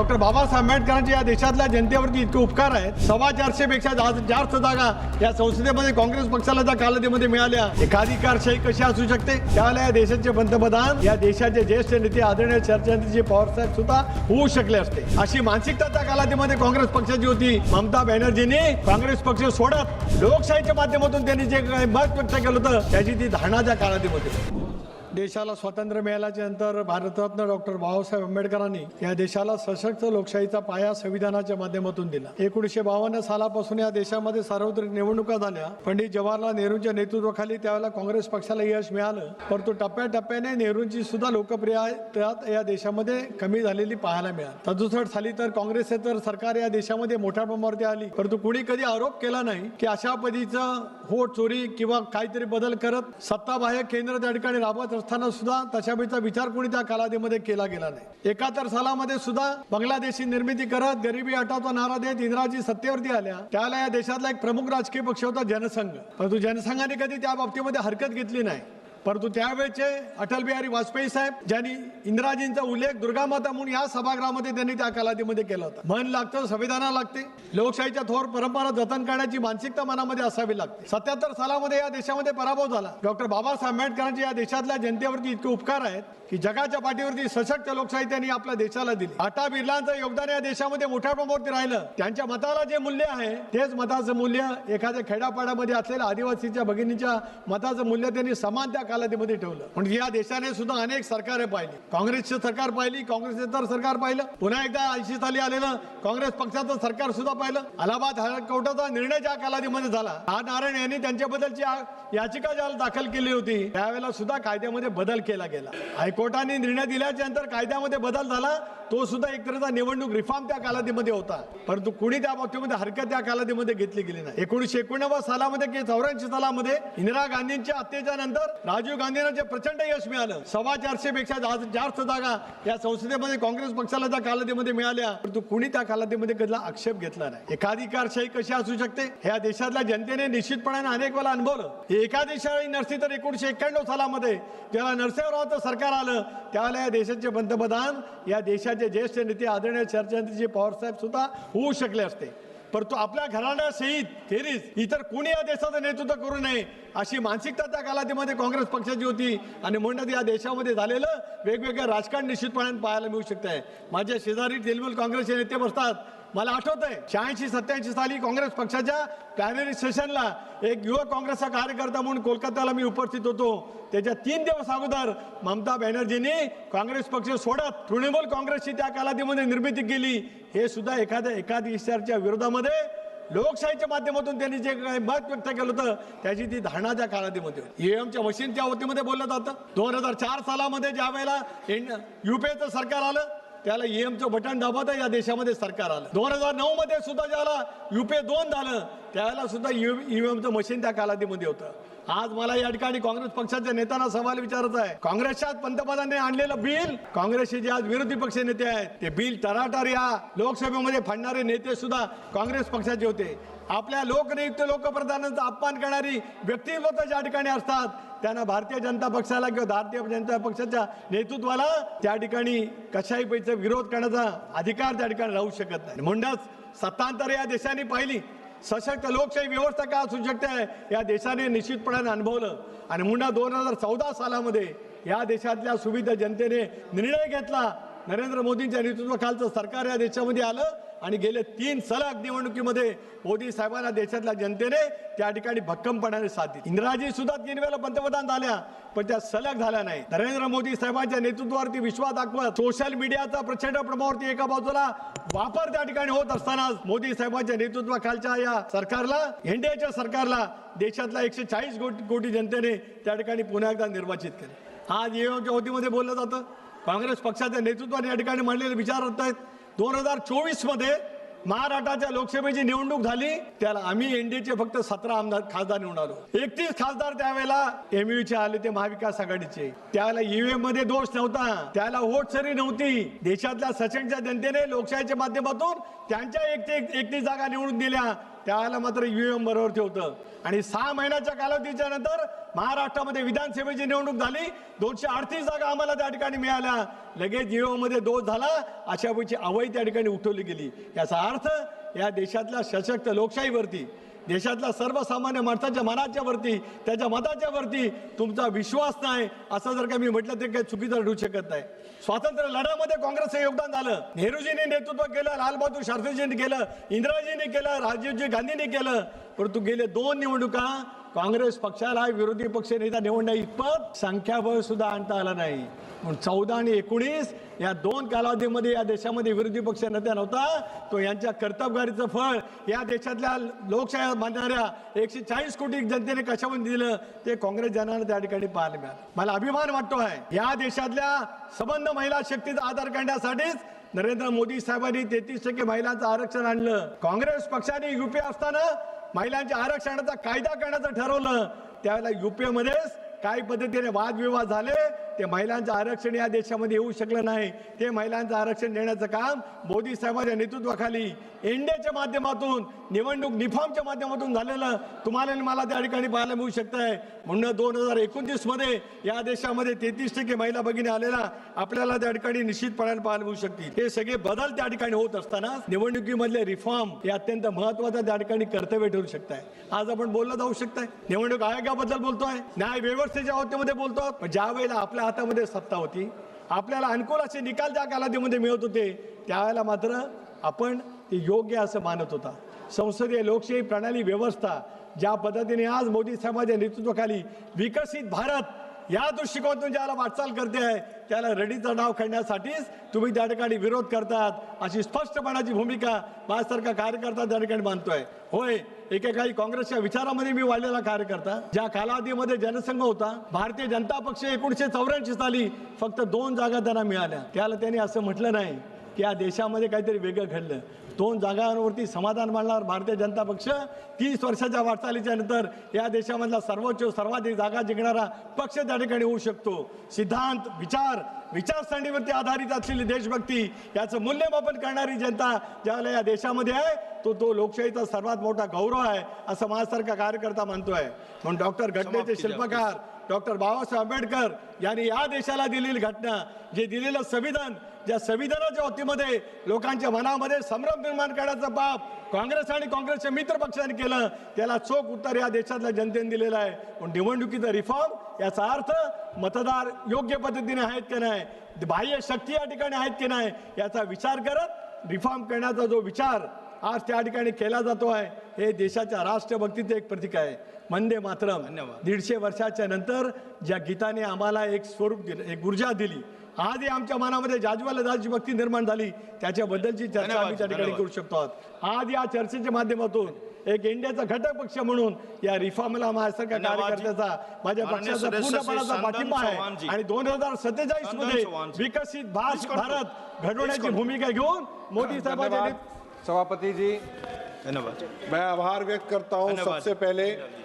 Doctor Babasaheb आंबेडकरांचे या देशातल्या जनतेवरती इतके उपकार आहेत. सव्वा चारशेपेक्षा जास्त जागा या संसदेमध्ये काँग्रेस पक्षाला त्या कालावधीमध्ये मिळाल्या. एकाधिकारशाही कशी असू शकते? त्यावेळेला या देशाचे पंतप्रधान या देशाचे ज्येष्ठ नेते आदरणीय चर्चांचे पवारसाहेब सुद्धा होऊ शकले असते. अशी मानसिकता त्या कालावधीमध्ये काँग्रेस पक्षाची होती. ममता बॅनर्जीने काँग्रेस पक्ष सोडत लोकशाहीच्या माध्यमातून त्यांनी जे मत व्यक्त केलं होतं त्याची ती धारणा त्या कालावधीमध्ये देशाला स्वातंत्र्य मिळाल्याच्या नंतर भारतरत्न डॉक्टर बाबासाहेब आंबेडकरांनी या देशाला सशक्त लोकशाहीचा पाया संविधानाच्या माध्यमातून दिला. एकोणीसशे बावन्न सालापासून या देशामध्ये सार्वत्रिक निवडणुका झाल्या. पंडित जवाहरलाल नेहरूंच्या नेतृत्वाखाली त्यावेळेला काँग्रेस पक्षाला यश मिळालं. परंतु टप्प्याटप्प्याने नेहरूंची सुद्धा लोकप्रियता या देशामध्ये कमी झालेली पाहायला मिळाली. तदुसट झाली तर काँग्रेसचं सरकार या देशामध्ये मोठ्या प्रमाणावरती आली. परंतु कुणी कधी आरोप केला नाही की अशा पद्धतीचं होट चोरी किंवा काहीतरी बदल करत सत्ताबाह्य केंद्र त्या ठिकाणी राबत असताना सुद्धा तशा विचार कोणी त्या कालावधीमध्ये केला गेला नाही. एकाहत्तर सालामध्ये सुद्धा बांगलादेशी निर्मिती करत गरिबी हटावचा नारा देत इंदिराजी सत्तेवरती आल्या. त्याला या देशातला एक प्रमुख राजकीय पक्ष होता जनसंघ. परंतु जनसंघाने कधी त्या बाबतीमध्ये हरकत घेतली नाही. परंतु त्यावेळेचे अटल बिहारी वाजपेयी साहेब ज्यांनी इंदिराजींचा उल्लेख दुर्गामाता म्हणून या सभागृहामध्ये त्यांनी त्या कालावधीमध्ये केला होता. मन लागतं संविधाना लागते. लोकशाहीच्या थोर परंपरा जतन करण्याची मानसिकता मनामध्ये असावी लागते. सत्याहत्तर सालामध्ये या देशामध्ये पराभव झाला. डॉक्टर बाबासाहेब आंबेडकरांचे या देशातल्या जनतेवरती इतके उपकार आहेत की जगाच्या पाठीवरती सशक्त लोकशाही त्यांनी आपल्या देशाला दिली. आता बिर्लांचं योगदान या देशामध्ये मोठ्या प्रमाणावरती राहिलं. त्यांच्या मताला जे मूल्य आहे तेच मताचं मूल्य एखाद्या खेड्यापाड्यामध्ये असलेल्या आदिवासीच्या भगिनीच्या मताचं मूल्य त्यांनी समान त्या कालावधीमध्ये ठेवलं. म्हणजे या देशाने सुद्धा अनेक सरकारे पाहिली. काँग्रेसचे सरकार पाहिली काँग्रेसचं सरकार पाहिलं. पुन्हा एकदा ऐंशी साली आलेलं काँग्रेस पक्षाचं सरकार सुद्धा पाहिलं. अलाहाबाद हायकोर्टाचा निर्णय ज्या कालावधीमध्ये झाला हा नारायण यांनी त्यांच्याबद्दलची याचिका ज्याला दाखल केली होती त्यावेळेला सुद्धा कायद्यामध्ये बदल केला गेला. हायकोर्टाने निर्णय दिल्याच्या नंतर कायद्यामध्ये बदल झाला तो सुद्धा एक तऱ्हेचा निवडणूक रिफॉर्म त्या कालावधीमध्ये होता. परंतु कुणी त्या बाबतीमध्ये हरकत त्या कालावधीमध्ये घेतली गेली नाही. एकोणीशे एकोणनव्वद सालामध्ये की चौऱ्याऐंशी सालामध्ये इंदिरा गांधींच्या हत्येच्या नंतर राजीव गांधींना जे प्रचंड यश मिळालं सव्वा चारशे पेक्षा जास्त जागा या संसदेमध्ये काँग्रेस पक्षाला त्या कालावधीमध्ये मिळाल्या. परंतु कुणी त्या कालावधीमध्ये कधीला आक्षेप घेतला नाही. एकाधिकारशाही कशी असू शकते? ह्या देशातल्या जनतेने निश्चितपणाने अनेक वेळा अनुभवलं. हे एकाधिकारशाही नसती तर एकोणीशे एक्क्याण्णव सालामध्ये जेव्हा नरसिंहरावचं सरकार आलं त्यावेळेला या देशाचे पंतप्रधान या देशाचे ज्येष्ठ नेते आदरणीय चर्चांचे पवारसाहेब सुद्धा होऊ शकले असते. परंतु आपल्या घराण्यासहित खेरीज इतर कोणी या देशाचं नेतृत्व करू नये अशी मानसिकता त्या कालावधीमध्ये काँग्रेस पक्षाची होती. आणि म्हणून या देशामध्ये झालेलं वेगवेगळं राजकारण निश्चितपणे पाहायला मिळू शकते माझ्या शेजारी तृणमूल काँग्रेसचे नेते बसतात. मला आठवत आहे शहाऐंशी सत्याऐंशी साली काँग्रेस पक्षाच्या प्लॅनरी सेशनला एक युवक काँग्रेसचा कार्यकर्ता म्हणून कोलकात्याला मी उपस्थित होतो. त्याच्या तीन दिवस अगोदर ममता बॅनर्जींनी काँग्रेस पक्ष सोडत तृणमूल काँग्रेसची त्या कालावधीमध्ये निर्मिती केली. हे सुद्धा एखाद्या एकाधिकारच्या विरोधामध्ये लोकशाहीच्या माध्यमातून त्यांनी जे काही मत व्यक्त केलं होतं त्याची ती धारणा त्या कालावधीमध्ये होती. एमच्या मशीनच्या वतीमध्ये बोललं जातं. दोन हजार चार सालामध्ये ज्या वेळेला युपीएचं सरकार आलं त्याला एमचं बटन दाबत या देशामध्ये सरकार आलं. दोन हजार नऊ मध्ये सुद्धा ज्याला युपीए दोन झालं त्याला सुद्धा ईव्हीएमचं मशीन त्या कालावधीमध्ये होतं. आज मला या ठिकाणी काँग्रेस पक्षाच्या नेत्यांना सवाल विचारायचा आहे. काँग्रेसच्या पंतप्रधानांनी आणलेलं बिल काँग्रेसचे जे आज विरोधी पक्ष नेते आहेत ते बिल टराटर या लोकसभेमध्ये फाडणारे नेते सुद्धा काँग्रेस पक्षाचे होते. आपल्या लोकनियुक्त लोकप्रधानांचा अपमान करणारी व्यक्तिमत्व ज्या ठिकाणी असतात त्यांना भारतीय जनता पक्षाला किंवा भारतीय जनता पक्षाच्या नेतृत्वाला त्या ठिकाणी कशाही पैसे विरोध करण्याचा अधिकार त्या ठिकाणी राहू शकत नाही. म्हणूनच सत्तांतर या देशाने पाहिली. सशक्त लोकशाही व्यवस्था का असू शकते या देशाने निश्चितपणाने अनुभवलं. आणि मुंडा दोन हजार चौदा सालामध्ये या देशातल्या सुविधा जनतेने निर्णय घेतला. नरेंद्र मोदींच्या नेतृत्वाखालचं सरकार या देशामध्ये आलं आणि गेले तीन सलग निवडणुकीमध्ये मोदी साहेबांना देशातल्या जनतेने त्या ठिकाणी भक्कमपणाने साथ दिली. इंदिराजी सुद्धा तीन वेळेला पंतप्रधान झाल्या पण त्या सलग झाल्या नाही नरेंद्र मोदी साहेबांच्या नेतृत्वावरती विश्वास दाखवत सोशल मीडियाचा प्रचंड प्रमाणावरती एका बाजूला वापर त्या ठिकाणी होत असताना मोदी साहेबांच्या नेतृत्वाखालच्या या सरकारला एनडीएच्या सरकारला देशातल्या एकशे चाळीस कोटी जनतेने त्या ठिकाणी पुन्हा एकदा निर्वाचित केले. आज योग्य होतीमध्ये बोललं जातं. काँग्रेस पक्षाच्या नेतृत्वाने या ठिकाणी मांडलेले विचार होत आहेत. दोन हजार चोवीसमध्ये महाराष्ट्राच्या लोकसभेची निवडणूक झाली त्याला आम्ही एनडीएचे फक्त सतरा आमदार खासदार निवडून आलो. एकतीस खासदार त्यावेळेला एमयूचे आले ते महाविकास आघाडीचे. त्यावेळेला ईव्हीएममध्ये दोष नव्हता. त्याला वोट सरी नव्हती. देशातल्या सचिनच्या जनतेने लोकशाहीच्या माध्यमातून त्यांच्या एक एकतीस जागा निवडून दिल्या. त्यावेळेला मात्र ईव्हीएम बरोबरती होतं आणि सहा महिन्याच्या कालावधीच्या नंतर महाराष्ट्रामध्ये विधानसभेची निवडणूक झाली. दोनशे अडतीस जागा आम्हाला त्या ठिकाणी मिळाल्या. लगेच ईव्हीएममध्ये दोष झाला. अशा पैकी अवैध त्या ठिकाणी उठवली गेली. याचा अर्थ या देशातल्या सशक्त लोकशाहीवरती देशातल्या सर्वसामान्य माणसाच्या मनाच्या वरती त्याच्या मताच्या वरती तुमचा विश्वास नाही. असं जर का मी म्हटलं ते काही चुकीचं ठरू शकत नाही. स्वातंत्र्य लढ्यामध्ये काँग्रेसचं योगदान झालं. नेहरूजींनी नेतृत्व केलं लालबहादूर शास्त्रीजींनी केलं इंदिराजींनी केलं राजीवजी गांधींनी केलं. परंतु गेले दोन निवडणुका काँग्रेस पक्षाला विरोधी पक्ष नेता निवडण्या इतपत संख्याबळ सुद्धा आणता आला नाही. म्हणून चौदा आणि एकोणीस या दोन कालावधीमध्ये या देशामध्ये विरोधी पक्ष नेता नव्हता. तो यांच्या कर्तबगारीचं फळ या देशातल्या लोकशाही मानणाऱ्या एकशे चाळीस कोटी जनतेने कशामध्ये दिलं ते काँग्रेस जनानं त्या ठिकाणी पाहायला मिळालं. मला अभिमान वाटतो आहे या देशातल्या सबंध महिला शक्तीचा आधार करण्यासाठीच नरेंद्र मोदी साहेबांनी तेहतीस टक्के महिलांचं आरक्षण आणलं. काँग्रेस पक्षाने युपी असताना महिलांच्या आरक्षणाचा कायदा करण्याचं ठरवलं. त्यावेळेला युपीएमध्येच काही पद्धतीने वादविवाद झाले. ते महिलांचं आरक्षण या देशामध्ये येऊ शकलं नाही. ते महिलांचं आरक्षण देण्याचं काम मोदी साहेबांच्या नेतृत्वाखाली एनडीएच्या माध्यमातून निवडणूक निफॉर्मच्या माध्यमातून झालेलं तुम्हाला आणि मला त्या ठिकाणी पाहायला मिळू शकत आहे म्हणून दोन हजार एकोणतीसमध्ये या देशामध्ये तेहतीस टक्के महिला भगिनी आलेला आपल्याला त्या ठिकाणी निश्चितपणे पाहायला मिळू शकतील. हे सगळे बदल त्या ठिकाणी होत असताना निवडणुकीमधले रिफॉर्म हे अत्यंत महत्वाचं त्या ठिकाणी कर्तव्य ठरू शकत आहे आज आपण बोललं जाऊ शकत आहे निवडणूक आयोगाबद्दल बोलतोय. न्याय व्यवस्थेच्या बाबतीमध्ये बोलतो पण ज्या वेळेला आपल्या हातामध्ये सत्ता होती. आपल्याला अनुकूल असे निकाल त्या कालावधीमध्ये मिळत होते त्यावेळेला मात्र आपण ते योग्य असं मानत होता. संसदीय लोकशाही प्रणाली व्यवस्था ज्या पद्धतीने आज मोदी साहेबांच्या नेतृत्वाखाली विकसित भारत या दृष्टिकोनातून ज्याला वाटचाल करते आहे त्याला रडीचा नाव खेळण्यासाठीच तुम्ही त्या ठिकाणी विरोध करतात. अशी स्पष्टपणाची भूमिका माझ्यासारखा कार्यकर्ता त्या ठिकाणी मानतोय. होय एकेकाळी काँग्रेसच्या विचारामध्ये मी वाढलेला कार्यकर्ता. ज्या कालावधीमध्ये जनसंघ होता भारतीय जनता पक्ष एकोणीसशे चौऱ्याऐंशी साली फक्त दोन जागा त्यांना मिळाल्या. त्याला त्यांनी असं म्हटलं नाही. की या देशामध्ये काहीतरी वेगळं घडलं. दोन जागांवरती समाधान मानणार भारतीय जनता पक्ष तीस वर्षाच्या वाटचालीच्या नंतर या देशामधला सर्वोच्च सर्वाधिक जागा जिंकणारा पक्ष त्या ठिकाणी होऊ शकतो. सिद्धांत विचार विचारसरणीवरती आधारित असलेली देशभक्ती याचं मूल्यमापन करणारी जनता ज्यावेळेला या देशामध्ये आहे तो तो लोकशाहीचा सर्वात मोठा गौरव आहे असं माझ्यासारखा कार्यकर्ता मानतोय. म्हणून डॉक्टर घटनेचे शिल्पकार डॉक्टर बाबासाहेब आंबेडकर यांनी या देशाला दिलेली घटना जे दिलेलं संविधान ज्या संविधानाच्या वतीमध्ये लोकांच्या मनामध्ये संभ्रम निर्माण करण्याचं पाप काँग्रेस आणि काँग्रेसच्या मित्र पक्षाने केलं त्याला चोख उत्तर या देशातल्या जनतेने दिलेलं आहे. पण निवडणुकीचा रिफॉर्म याचा अर्थ मतदार योग्य पद्धतीने आहेत की नाही बाह्य शक्ती या ठिकाणी आहेत की नाही याचा विचार करत रिफॉर्म करण्याचा जो विचार आज त्या ठिकाणी केला जातो आहे हे देशाच्या राष्ट्रभक्तीचं एक प्रतीक आहे मातरम धन्यवाद. दीडशे वर्षाच्या नंतर ज्या गीताने आम्हाला एक स्वरूप दिलं एक ऊर्जा दिली आजही आमच्या मनामध्ये जाजवाला भक्ती निर्माण झाली त्याच्याबद्दलची चर्चा आम्ही त्या ठिकाणी. करू शकतो आहोत आज या चर्चेच्या माध्यमातून एक इंडियाचा घटक पक्ष म्हणून या रिफॉर्मला माझ्यासारख्या. कार्यकर्त्याचा माझ्या पक्षाचा पूर्णपणाचा पाठिंबा. आहे आणि दोन हजार सत्तेचाळीसमध्ये. विकसित. भारत घडवण्याची. भूमिका घेऊन मोदी साहेबांच्या सभापति जी धन्यवाद मैं आभार व्यक्त करता हूं। सबसे पहले